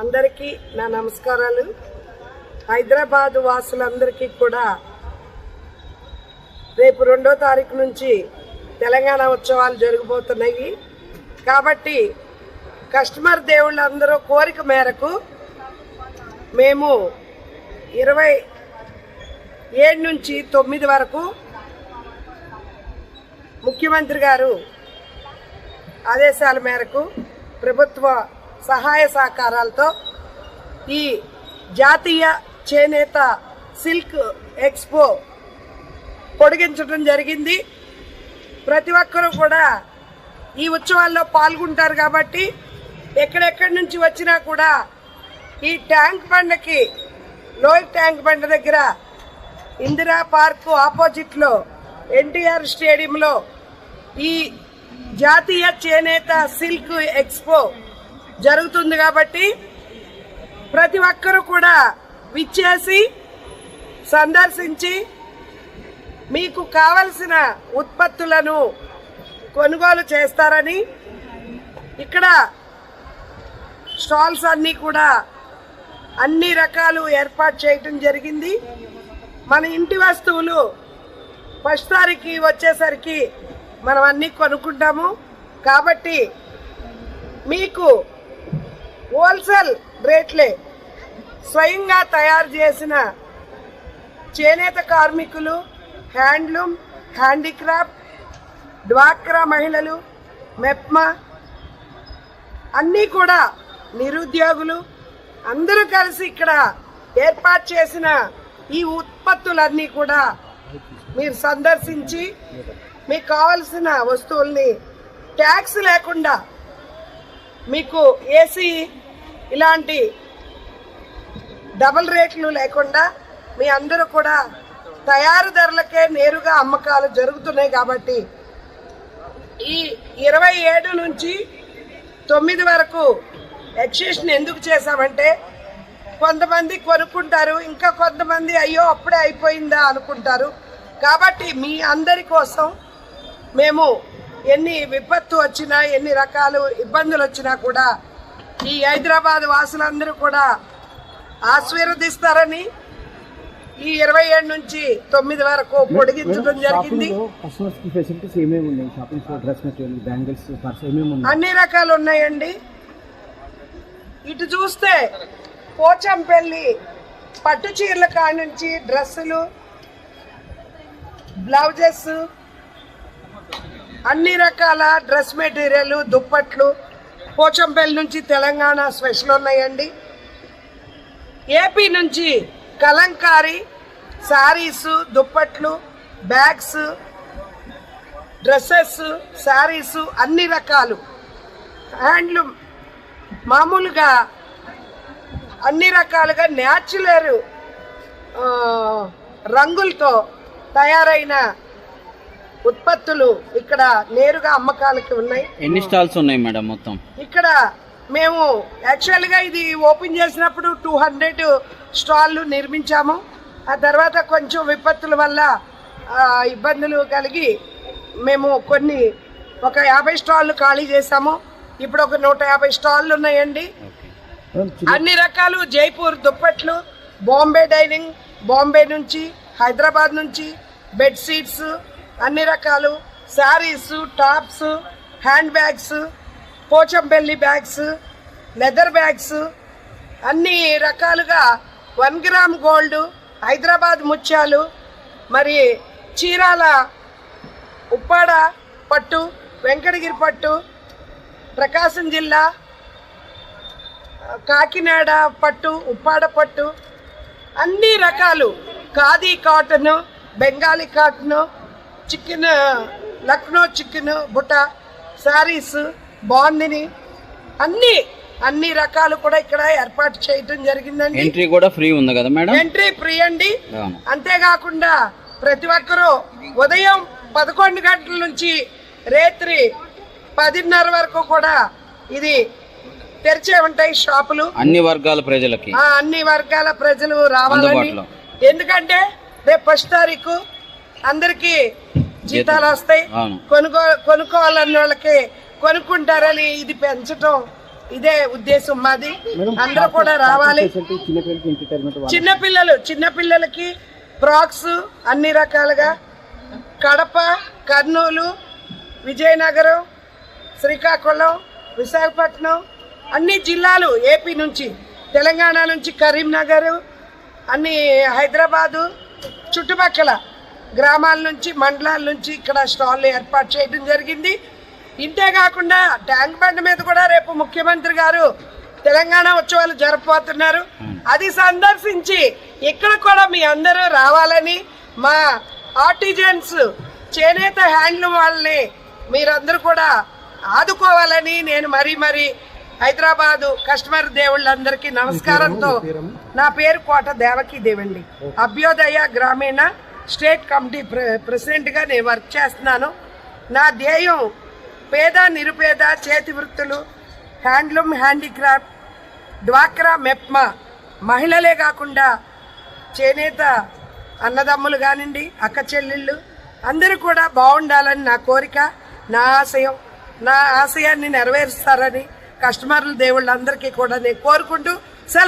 అందరికీ నా నమస్కారాలు. హైదరాబాద్ వాసులందరికీ కూడా రేపు రెండో తారీఖు నుంచి తెలంగాణ ఉత్సవాలు జరగబోతున్నాయి. కాబట్టి కస్టమర్ దేవుళ్ళందరూ కోరిక మేరకు మేము ఇరవై ఏడు నుంచి తొమ్మిది వరకు ముఖ్యమంత్రి గారు ఆదేశాల మేరకు ప్రభుత్వ సహాయ సహకారాలతో ఈ జాతీయ చేనేత సిల్క్ ఎక్స్పో పొడిగించడం జరిగింది. ప్రతి ఒక్కరూ కూడా ఈ ఉత్సవాల్లో పాల్గొంటారు కాబట్టి ఎక్కడెక్కడి నుంచి వచ్చినా కూడా ఈ ట్యాంక్ బండకి లోయర్ ట్యాంక్ బండ దగ్గర ఇందిరా పార్క్ ఆపోజిట్లో ఎన్టీఆర్ స్టేడియంలో ఈ జాతీయ చేనేత సిల్క్ ఎక్స్పో జరుగుతుంది కాబట్టి ప్రతి ఒక్కరూ కూడా విచ్చేసి సందర్శించి మీకు కావలసిన ఉత్పత్తులను కొనుగోలు చేస్తారని ఇక్కడ స్టాల్స్ అన్నీ కూడా అన్ని రకాలు ఏర్పాటు చేయటం జరిగింది. మన ఇంటి వస్తువులు ఫస్ట్ తారీఖు వచ్చేసరికి మనం అన్నీ కొనుక్కుంటాము. కాబట్టి మీకు హోల్సేల్ రేట్లే స్వయంగా తయారు చేసిన చేనేత కార్మికులు హ్యాండ్లూమ్ హ్యాండీక్రాఫ్ట్ డ్వాక్రా మహిళలు మెప్మా అన్నీ కూడా నిరుద్యోగులు అందరూ కలిసి ఇక్కడ ఏర్పాటు చేసిన ఈ ఉత్పత్తులన్నీ కూడా మీరు సందర్శించి మీకు కావలసిన వస్తువుల్ని ట్యాక్స్ లేకుండా మీకు ఏసీ ఇలాంటి డబుల్ రేట్లు లేకుండా మీ అందరూ కూడా తయారుదారులకే నేరుగా అమ్మకాలు జరుగుతున్నాయి కాబట్టి ఈ ఇరవై ఏడు నుంచి తొమ్మిది వరకు ఎక్సిషన్ ఎందుకు చేశామంటే కొంతమంది కొనుక్కుంటారు ఇంకా కొంతమంది అయ్యో అప్పుడే అయిపోయిందా అనుకుంటారు. కాబట్టి మీ అందరి కోసం మేము ఎన్ని విపత్తు వచ్చినా ఎన్ని రకాలు ఇబ్బందులు వచ్చినా కూడా ఈ హైదరాబాద్ వాసులందరూ కూడా ఆశీర్వదిస్తారని ఈ ఇరవై ఏడు నుంచి తొమ్మిది వరకు పొడిగించడం జరిగింది. అన్ని రకాలు ఉన్నాయండి. ఇటు చూస్తే పోచంపల్లి పట్టు చీరల కాడ నుంచి డ్రెస్సులు బ్లౌజెస్ అన్ని రకాల డ్రెస్ మెటీరియల్ దుప్పట్లు పోచంపల్లి నుంచి తెలంగాణ స్పెషల్ ఉన్నాయండి. ఏపీ నుంచి కలంకారీ శారీస్ దుప్పట్లు బ్యాగ్స్ డ్రెస్సెస్ శారీస్ అన్ని రకాలు. హ్యాండ్లూమ్ మామూలుగా అన్ని రకాలుగా న్యాచురల్ రంగులతో తయారైన ఉత్పత్తులు ఇక్కడ నేరుగా అమ్మకాలకి ఉన్నాయి. ఎన్ని స్టాల్స్ ఉన్నాయి మేడం మొత్తం? ఇక్కడ మేము యాక్చువల్గా ఇది ఓపెన్ చేసినప్పుడు టూ హండ్రెడ్ స్టాళ్ళు నిర్మించాము. ఆ తర్వాత కొంచెం విపత్తుల వల్ల ఆ, ఇబ్బందులు కలిగి మేము కొన్ని ఒక యాభై స్టాళ్ళు ఖాళీ చేసాము ఇప్పుడు ఒక నూట యాభై స్టాళ్ళు ఉన్నాయండి. అన్ని రకాలు జైపూర్ దుప్పట్లు బాంబే డైనింగ్ బాంబే నుంచి హైదరాబాద్ నుంచి బెడ్ షీట్స్ అన్ని రకాలు. Saris tops hand bags Pochampally bags leather bags అన్ని రకాలుగా వన్ గ్రామ్ గోల్డ్ హైదరాబాద్ ముత్యాలు మరి చీరాల ఉప్పాడ పట్టు వెంకటగిరి పట్టు ప్రకాశం జిల్లా కాకినాడ పట్టు ఉప్పాడ పట్టు అన్ని రకాలు. ఖాదీ కాటను బెంగాలీ కాటను చికెన్ లక్నో చికెన్ బుట్ట శారీస్ బాందిని అన్ని అన్ని రకాలు కూడా ఇక్కడ ఏర్పాటు చేయటం జరిగిందండి. ఎంట్రీ కూడా ఫ్రీ ఉంది కదా మేడం? ఎంట్రీ ఫ్రీ అండి. అంతేకాకుండా ప్రతి ఒక్కరూ ఉదయం పదకొండు గంటల నుంచి రాత్రి పదిన్నర వరకు కూడా ఇది తెరిచే ఉంటాయి షాపులు. అన్ని వర్గాల ప్రజలకి. అన్ని వర్గాల ప్రజలు రావాలని. ఎందుకంటే రేపు ఫస్ట్ తారీఖు అందరికి జీతాలు వస్తాయి. కొనుక్కో కొనుక్కోవాలన్న వాళ్ళకి కొనుక్కుంటారని ఇది పెంచటం ఇదే ఉద్దేశం మాది. అందరూ కూడా రావాలి. చిన్నపిల్లలు చిన్నపిల్లలకి ఫ్రాక్స్ అన్ని రకాలుగా. కడప కర్నూలు విజయనగరం శ్రీకాకుళం విశాఖపట్నం అన్ని జిల్లాలు ఏపీ నుంచి తెలంగాణ నుంచి కరీంనగర్ అన్ని హైదరాబాదు చుట్టుపక్కల గ్రామాల నుంచి మండలాల నుంచి ఇక్కడ స్టాల్ ఏర్పాటు చేయడం జరిగింది. ఇంతే కాకుండా ట్యాంక్ బండ్ మీద కూడా రేపు ముఖ్యమంత్రి గారు తెలంగాణ ఉత్సవాలు జరపబోతున్నారు. అది సందర్శించి ఇక్కడ కూడా మీ అందరూ రావాలని మా ఆర్టిజన్స్ చేనేత హ్యాండ్లూమ్ వాళ్ళని మీరందరూ కూడా ఆదుకోవాలని నేను మరీ మరీ హైదరాబాదు కస్టమర్ దేవుళ్ళందరికీ నమస్కారంతో నా పేరు కోట దేవకి దేవండి అభ్యోదయ గ్రామీణ స్టేట్ కమిటీ ప్రె ప్రెసిడెంట్గా నేను వర్క్ చేస్తున్నాను. నా ధ్యేయం పేద నిరుపేద చేతి వృత్తులు హ్యాండ్లూమ్ హ్యాండీక్రాఫ్ట్ డ్వాక్రా మెప్మా మహిళలే కాకుండా చేనేత అన్నదమ్ములు కానివ్వండి అక్క చెల్లెళ్ళు అందరూ కూడా బాగుండాలని నా కోరిక నా ఆశయం. నా ఆశయాన్ని నెరవేరుస్తారని కస్టమర్లు దేవుళ్ళందరికీ కూడా నేను కోరుకుంటూ సెలవు